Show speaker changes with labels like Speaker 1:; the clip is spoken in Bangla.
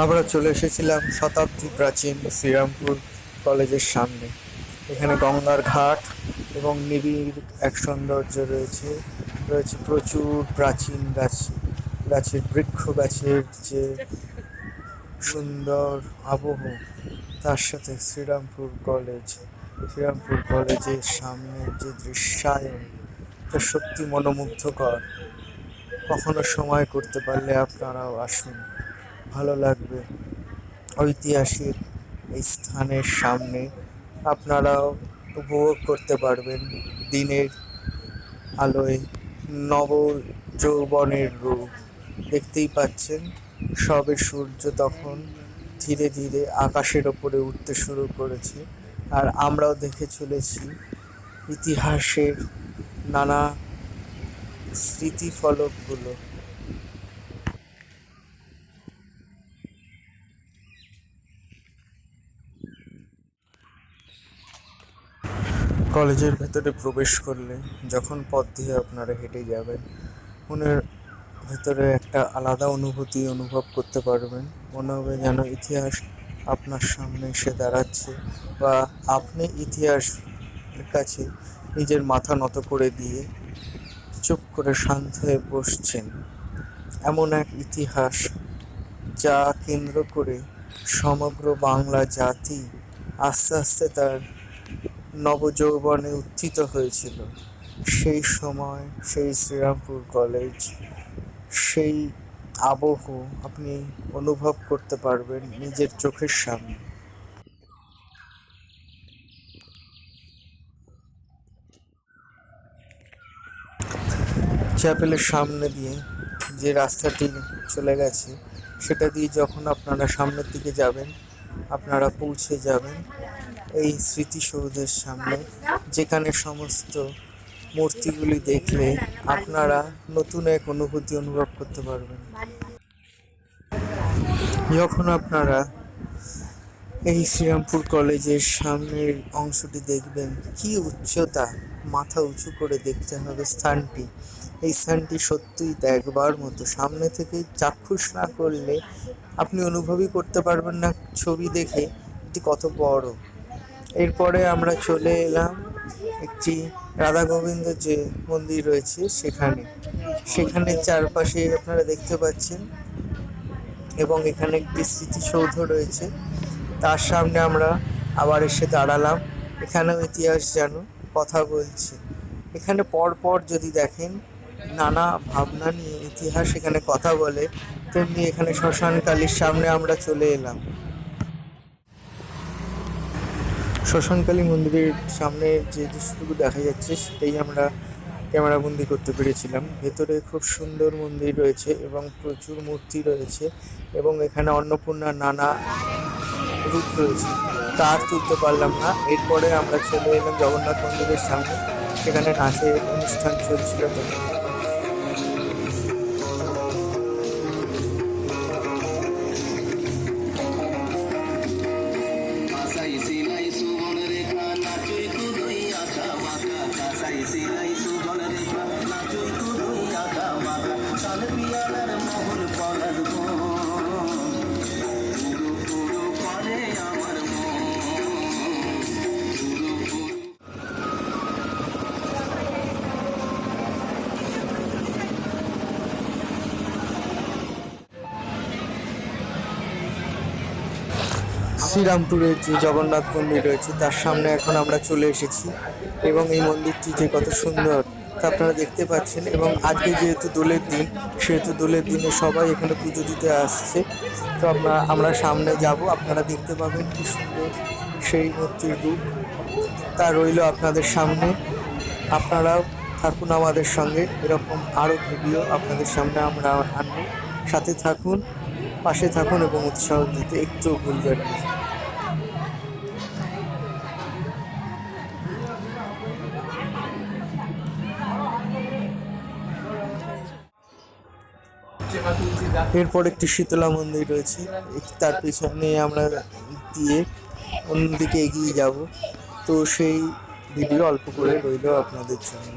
Speaker 1: আমরা চলে এসেছিলাম শতাব্দী প্রাচীন শ্রীরামপুর কলেজের সামনে। এখানে গঙ্গার ঘাট এবং নিবিড় এক সৌন্দর্য রয়েছে। রয়েছে প্রচুর প্রাচীন গাছ, গাছের বৃক্ষ, গাছের যে সুন্দর আবহ, তার সাথে শ্রীরামপুর কলেজ। শ্রীরামপুর কলেজের সামনের যে দৃশ্যায়ন, তা সত্যি মনোমুগ্ধকর। কখনো সময় করতে পারলে আপনারাও আসুন। ভালো লাগবে। ঐতিহাসিক এই স্থানের সামনে আপনারাও উপভোগ করতে পারবেন দিনের আলোয় নব যৌবনের রূপ। দেখতেই পাচ্ছেন, সবে সূর্য তখন ধীরে ধীরে আকাশের ওপরে উঠতে শুরু করেছে আর আমরাও দেখে চলেছি ইতিহাসের নানা স্মৃতিফলকগুলো। কলেজের ভেতরে প্রবেশ করলে যখন পথ দিয়ে আপনারা হেঁটে যাবেন, মনের ভেতরে একটা আলাদা অনুভূতি অনুভব করতে পারবেন। মনে হবে যেন ইতিহাস আপনার সামনে এসে দাঁড়াচ্ছে বা আপনি ইতিহাস কাছে নিজের মাথা নত করে দিয়ে চুপ করে শান্ত হয়ে বসছেন। এমন এক ইতিহাস যা কেন্দ্র করে সমগ্র বাংলা জাতি আস্তে আস্তে তার নবযৌবনে উত্থিত হয়েছিল। সেই সময় সেই শ্রীরামপুর কলেজ, সেই আবহ আপনি অনুভব করতে পারবেন নিজের চোখের সামনে। চ্যাপেলের সামনে দিয়ে যে রাস্তাটি চলে গেছে, সেটা দিয়ে যখন আপনারা সামনের দিকে যাবেন আপনারা পৌঁছে যাবেন এই স্মৃতিসৌধের সামনে, যেখানে সমস্ত মূর্তিগুলি দেখলে আপনারা নতুন এক অনুভূতি অনুভব করতে পারবেন। যখন আপনারা এই শ্রীরামপুর কলেজের সামনের অংশটি দেখবেন, কি উচ্চতা, মাথা উঁচু করে দেখতে হবে স্থানটি। এই স্থানটি সত্যিই দেখবার মতো। সামনে থেকে চাক্ষুষ না করলে আপনি অনুভবই করতে পারবেন না ছবি দেখে। এটি কত বড়। এরপরে আমরা চলে এলাম একটি রাধা গোবিন্দ যে মন্দির রয়েছে সেখানে। সেখানে চারপাশে আপনারা দেখতে পাচ্ছেন এবং এখানে একটি স্মৃতিসৌধ রয়েছে। তার সামনে আমরা আবার এসে দাঁড়ালাম। এখানেও ইতিহাস যেন কথা বলছে। এখানে পরপর যদি দেখেন নানা ভাবনা নিয়ে ইতিহাস এখানে কথা বলে, তেমনি এখানে শ্মশানকালীর সামনে আমরা চলে এলাম। শ্মশানকালী মন্দিরের সামনে যে দৃশ্যটুকু দেখা যাচ্ছে, সেটাই আমরা ক্যামেরাবন্দি করতে পেরেছিলাম। ভেতরে খুব সুন্দর মন্দির রয়েছে এবং প্রচুর মূর্তি রয়েছে এবং এখানে অন্নপূর্ণা নানা রূপ রয়েছে। তার তুলতে পারলাম না। এরপরে আমরা চলে এলাম জগন্নাথ মন্দিরের সামনে। সেখানে নাচের অনুষ্ঠান চলছিল তখন। শ্রীরামপুরের যে জগন্নাথ মন্দির রয়েছে, তার সামনে এখন আমরা চলে এসেছি এবং এই মন্দিরটি যে কত সুন্দর তা আপনারা দেখতে পাচ্ছেন এবং আজকে যেহেতু দোলের দিন, সেহেতু দোলের দিনে সবাই এখানে পুজো দিতে আসছে। তো আমরা আমরা সামনে যাব, আপনারা দেখতে পাবেন কি সুন্দর সেই মূর্তির রূপ। তা রইল আপনাদের সামনে। আপনারাও থাকুন আমাদের সঙ্গে, এরকম আরও ভিডিও আপনাদের সামনে আমরা আনব। সাথে থাকুন, পাশে থাকুন এবং উৎসাহ দিতে একটুও ভুলবেন না। এরপর একটি শীতলা মন্দির রয়েছে। তার পিছনে আমরা দিয়ে অন্যদিকে এগিয়ে যাব। তো সেই ভিডিও অল্প করে রইল আপনাদের জন্য।